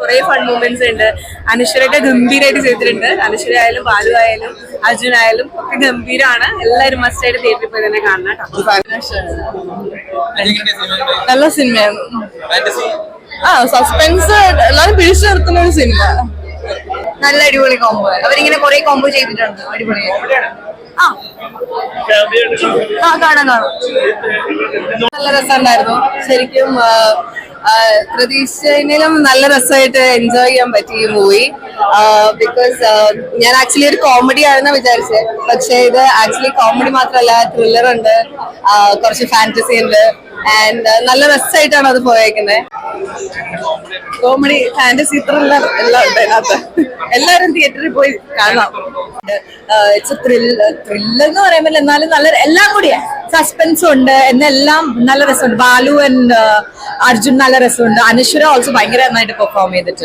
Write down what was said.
കുറെ fun moments ഉണ്ട്. അനശ്വരയൊക്കെ ഗംഭീരമായിട്ട് ചെയ്തിട്ടുണ്ട്. അനശ്വര ആയാലും ബാലു ആയാലും അർജുൻ ആയാലും ഒക്കെ ഗംഭീരമാണ് എല്ലാവരും മസ്റ്റ് ആയിട്ട് തിയേറ്ററിൽ പോയി തന്നെ കാണണം നല്ല സിനിമയാണ് ആ സസ്പെൻസ് എല്ലാരും പിടിച്ചു നിർത്തുന്ന ഒരു സിനിമ നല്ല അടിപൊളി കോംബോ അവരിങ്ങനെ കുറെ കോംബോ ചെയ്തിട്ടുണ്ട്. അടിപൊളി. ആ. ആ കാണാം കാണാം. നല്ല രസമുണ്ടായിരുന്നു. ശരിക്കും ആ, നല്ല രസമായിട്ട് എൻജോയ് ചെയ്യാൻ പറ്റി ഈ മൂവി ബിക്കോസ് ഞാൻ ആക്ച്വലി ഒരു കോമഡി ആണെന്ന് വിചാരിച്ചത് പക്ഷെ ഇത് ആക്ച്വലി കോമഡി മാത്രമല്ല ത്രില്ലർ ഉണ്ട് കുറച്ച് ഫാന്റസി ഉണ്ട്. ആൻഡ് നല്ല രസമായിട്ടാണ് അത് പോയേക്കുന്നത് കോമഡി ഫാന്റസി ത്രില്ലർ എല്ലാം ഉണ്ട് അതിനകത്ത്. എല്ലാവരും തിയേറ്ററിൽ പോയി കാണാം ഇറ്റ്സ് ത്രില്ലർ ത്രില്ലർ എന്ന് പറയുമ്പോൾ എന്നാലും നല്ല എല്ലാം കൂടിയാ. സസ്പെൻസ് ഉണ്ട് എന്നെല്ലാം നല്ല രസമുണ്ട്. ബാലു ആൻഡ് അർജുൻ നല്ല രസമുണ്ട്. അനശ്വര ഓൾസോ ഭയങ്കര നന്നായിട്ട് പെർഫോം ചെയ്തിട്ടുണ്ട്.